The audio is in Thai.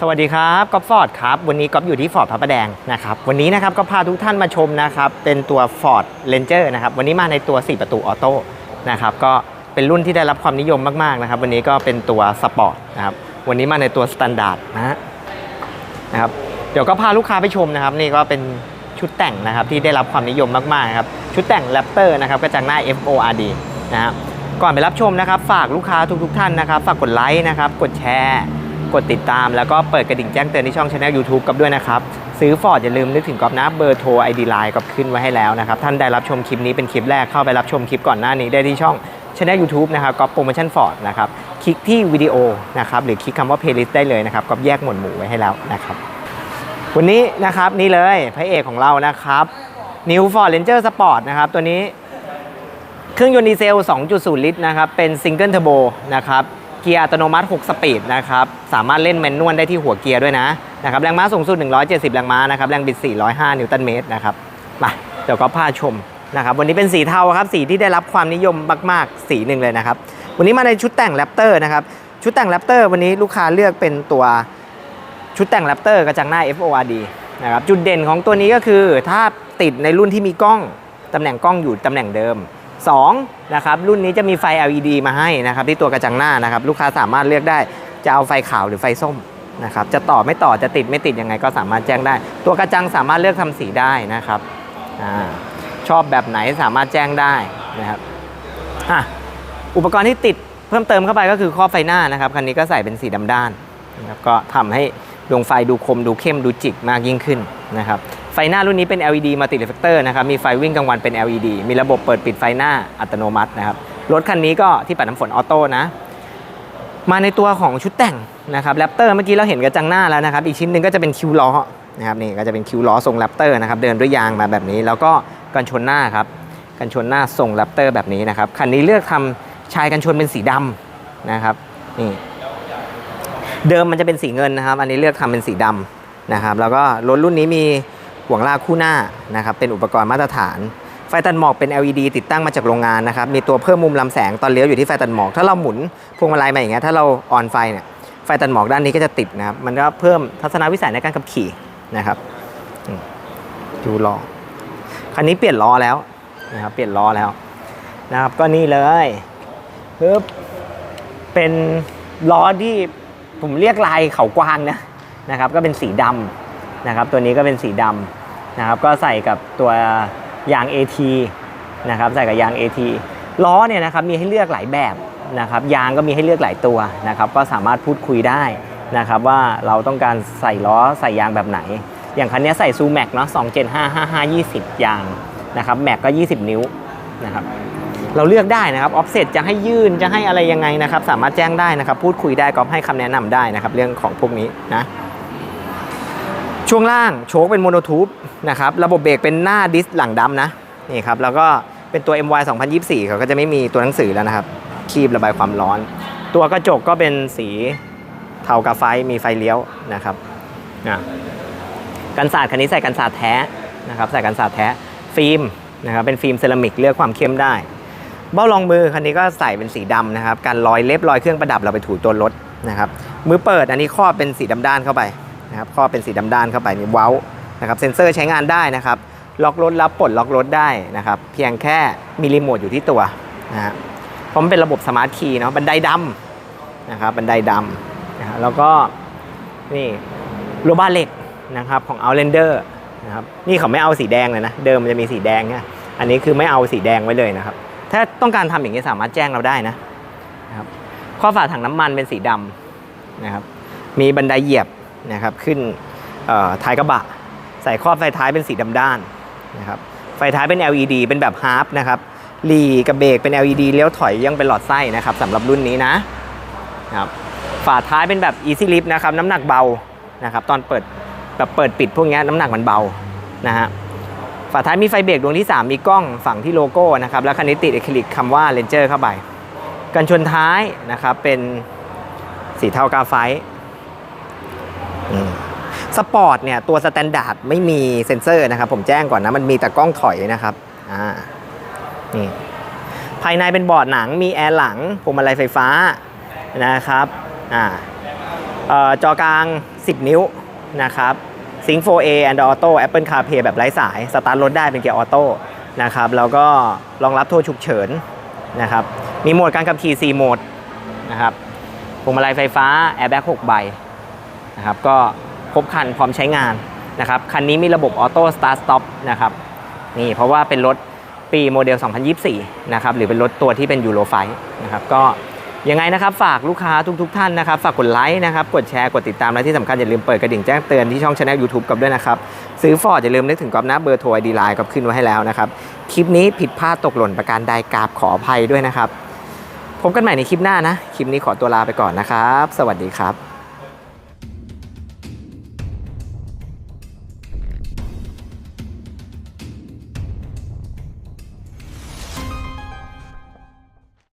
สวัสดีครับก๊อฟฟอร์ดครับ วันนี้ก๊อฟอยู่ที่ฟอร์ดพระประแดงนะครับ วันนี้นะครับก็พาทุกท่านมาชมนะครับ เป็นตัว Ford Ranger นะครับ วันนี้มาในตัว 4 ประตูออโต้นะครับ ก็เป็นรุ่นที่ได้รับความนิยมมาก ๆ นะครับ วันนี้ก็เป็นตัวสปอร์ตนะครับ วันนี้มาในตัวสแตนดาร์ดนะนะครับ เดี๋ยวก็พาลูกค้าไปชมนะครับ นี่ก็เป็นชุดแต่งนะครับที่ได้รับความนิยมมากๆนะครับ ชุดแต่งแรปเตอร์นะครับกระจังหน้า FORD นะฮะก่อนไปรับชมนะครับ ฝากลูกค้าทุกๆท่านนะครับ ฝากกดไลค์นะครับ กดแชร์ กดติดตาม แล้วก็เปิดกระดิ่งแจ้งเตือนที่ช่องช anel YouTube กับด้วยนะครับ ซื้อฟอร์ดอย่าลืมนึกถึงกอบนะเบอร์โทร ID Line กับขึ้นไว้ให้แล้วนะครับ ท่านได้รับชมคลิปนี้เป็นคลิปแรกเข้าไปรับชมคลิปก่อนหน้านี้ได้ที่ช่องช anel YouTube นะครับกอบโปรโมชั่นฟอร์ดนะครับคลิกที่วิดีโอนะครับหรือคลิกคำว่า playlist ได้เลยนะครับกอบแยกหมวดหมู่ไว้ให้แล้วนะครับวันนี้นะครับนี่เลยพระเอกของเรานะครับ New Ford Ranger Sport นะครับตัวนี้เครื่องยนต์ดีเซล 2.0 ลิตรนะครับ เป็นซิงเกิลเทอร์โบนะครับ กียร์อัตโนมัติ 6 สปีดนะครับ สามารถเล่นแมนนวลได้ที่หัวเกียร์ด้วยนะนะครับ แรงม้าสูงสุด 170 แรงม้านะครับ แรงบิด 405 นิวตันเมตรนะครับ มาเดี๋ยวก็พาชมนะครับ วันนี้เป็นสีเทาครับ สีที่ได้รับความนิยมมาก ๆ สีหนึ่งเลยนะครับ วันนี้มาในชุดแต่งแรปเตอร์นะครับ ชุดแต่งแรปเตอร์วันนี้ลูกค้าเลือกเป็นตัวชุดแต่งแรปเตอร์กระจังหน้า FORD นะครับ จุดเด่นของตัวนี้ก็คือถ้าติดในรุ่นที่มีกล้องตำแหน่งกล้องอยู่ตำแหน่งเดิม 2นะครับรุ่นนี้จะมีไฟ LED มาให้นะครับที่ตัวกระจังหน้านะครับลูกค้าสามารถเลือกได้จะเอาไฟขาวหรือไฟส้มนะครับจะต่อไม่ต่อจะติดไม่ติดยังไงก็สามารถแจ้งได้ ตัวกระจังสามารถเลือกทำสีได้นะครับอชอบแบบไหนสามารถแจ้งได้นะครับอุปกรณ์ที่ติดเพิ่มเติมเข้าไปก็คือครอบไฟหน้านะครับคันนี้ก็ใส่เป็นสีดำด้านนะครับก็ทำให้ดวงไฟดูคมดูเข้มดูจิกมากยิ่งขึ้นนะครับ ไฟหน้ารุ่นนี้เป็น LED Multi Reflector นะครับ มีไฟวิ่งกลางวันเป็น LED มีระบบเปิดปิดไฟหน้าอัตโนมัตินะครับ รถคันนี้ก็ที่ปัดน้ำฝนออโต้นะ มาในตัวของชุดแต่งนะครับแรปเตอร์เมื่อกี้เราเห็นกระจังหน้าแล้วนะครับ อีกชิ้นหนึ่งก็จะเป็นคิวล้อนะครับนี่ก็จะเป็นคิวล้อทรงแรปเตอร์นะครับ เดินด้วยยางมาแบบนี้ แล้วก็กันชนหน้าครับกันชนหน้าทรงแรปเตอร์แบบนี้นะครับ คันนี้เลือกทำชายกันชนเป็นสีดำนะครับนี่เดิมมันจะเป็นสีเงินนะครับ อันนี้เลือกทำเป็นสีดำนะครับ แล้วก็รถรุ่นนี้มี ห่วงลากคู่หน้านะครับเป็นอุปกรณ์มาตรฐาน ไฟตัดหมอกเป็น LED ติดตั้งมาจากโรงงานนะครับมีตัวเพิ่มมุมลำแสงตอนเลี้ยวอยู่ที่ไฟตัดหมอก ถ้าเราหมุนพวงมาลัยมาอย่างเงี้ยถ้าเราออนไฟเนี่ยไฟตัดหมอกด้านนี้ก็จะติดนะครับมันก็เพิ่มทัศนวิสัยในการขับขี่นะครับดูล้อคันนี้เปลี่ยนล้อแล้วนะครับเปลี่ยนล้อแล้วนะครับก็นี่เลยปึ๊บเป็นล้อที่ผมเรียกลายเขากวางนะนะครับ ก็เป็นสีดำ นะครับตัวนี้ก็เป็นสีดำนะครับก็ใส่กับตัวยาง AT นะครับใส่กับยาง AT ล้อเนี่ยนะครับมีให้เลือกหลายแบบนะครับยางก็มีให้เลือกหลายตัวนะครับก็สามารถพูดคุยได้นะครับว่าเราต้องการใส่ล้อใส่ยางแบบไหน อย่างคันนี้ใส่ซูแม็กเนาะ2 7 5 5 5 20 ยางนะครับแม็กก็ 20 นิ้วนะครับเราเลือกได้นะครับออฟเซตจะให้ยื่นจะให้อะไรยังไงนะครับ สามารถแจ้งได้นะครับ พูดคุยได้ก็ให้คำแนะนำได้นะครับ เรื่องของพวกนี้นะ ช่วงล่างโชคเป็นโมโนทูบนะครับระบบเบรกเป็นหน้าดิสหลังดำนะนี่ครับแล้วก็เป็นตัว MY 2024เขาก็จะไม่มีตัวหนังสือแล้วนะครับ คีบระบายความร้อน ตัวกระจกก็เป็นสีเทากาไฟมีไฟเลี้ยวนะครับนะกันศาสตร์คันนี้ใส่กันศาสตร์แท้นะครับใส่กันศาสตร์แท้ฟิล์มนะครับเป็นฟิล์มเซรามิกเลือกความเข้มได้ เบ้ารองมือคันนี้ก็ใส่เป็นสีดำนะครับการรอยเล็บรอยเครื่องประดับเราไปถูตัวรถนะครับมือเปิดอันนี้ครอบเป็นสีดำด้านเข้าไป นะครับครอบเป็นสีดำด้านเข้าไปนี่เว้านะครับเซ็นเซอร์ใช้งานได้นะครับล็อกรถรับปลดล็อกรถได้นะครับเพียงแค่มีรีโมทอยู่ที่ตัวนะฮะเพราะมันเป็นระบบสมาร์ทคีย์เนาะบันไดดำนะครับบันไดดำนะฮะแล้วก็นี่โลบาเหล็กนะครับของ Outlander นะครับนี่เขาไม่เอาสีแดงเลยนะ เดิมมันจะมีสีแดงเนี่ยอันนี้คือไม่เอาสีแดงไว้เลยนะครับ ถ้าต้องการทำอย่างนี้สามารถแจ้งเราได้นะนะครับข้อฝาถังน้ำมันเป็นสีดำนะครับมีบันไดเหยียบ นะครับขึ้นท้ายกระบะ ใส่ครอบไฟท้ายเป็นสีดำด้านนะครับไฟท้ายเป็น LED เป็นแบบฮาร์ปนะครับลีกับเบรกเป็น LED เลี้ยวถอยยังเป็นหลอดไส้นะครับสำหรับรุ่นนี้นะครับฝาท้ายเป็นแบบ Easy Lift นะครับน้ำหนักเบานะครับตอนเปิดแบบเปิดปิดพวกนี้น้ำหนักมันเบานะฮะฝาท้ายมีไฟเบรกดวงที่ 3 มีกล้องฝั่งที่โลโก้นะครับแล้วคันนี้ติดอะคริลิกคำว่า Ranger เข้าไป กันชนท้ายนะครับเป็นสีเทากาไฟต์ สปอร์ตเนี่ยตัวสแตนดาร์ดไม่มีเซ็นเซอร์นะครับ ผมแจ้งก่อนนะ มันมีแต่กล้องถอยนะครับอ่านี่ภายในเป็นบอร์ดหนังมีแอร์หลังพวงมาลัยไฟฟ้านะครับอ่าจอกลาง 10 นิ้วนะครับ Sync 4A and Auto Apple CarPlay แบบไร้สาย สตาร์ทรถได้เป็นเกียร์ออโต้นะครับแล้วก็รองรับโทรฉุกเฉินนะครับมีโหมดการขับขี่ 4 โหมดนะครับพวงมาลัยไฟฟ้า Airbag 6ใบ นะครับก็ครบคันพร้อมใช้งานนะครับคันนี้มีระบบออโต้สตาร์ทสต็อปนะครับนี่เพราะว่าเป็นรถปีโมเดล 2024 นะครับหรือเป็นรถตัวที่เป็นยูโรไฟนะครับก็ยังไงนะครับฝากลูกค้าทุกๆท่านนะครับฝากกดไลค์นะครับกดแชร์กดติดตามและที่สำคัญอย่าลืมเปิดกระดิ่งแจ้งเตือนที่ช่องช anel YouTube กับด้วยนะครับ ซื้อฟอร์ดอย่าลืมนึกถึงกอบนะเบอร์โทรไอดีไลน์กับขึ้นไว้ให้แล้วนะครับ คลิปนี้ผิดพลาดตกหล่นประการใดกราบขออภัยด้วยนะครับพบกันใหม่ในคลิปหน้านะ คลิปนี้ขอตัวลาไปก่อนนะครับ สวัสดีครับ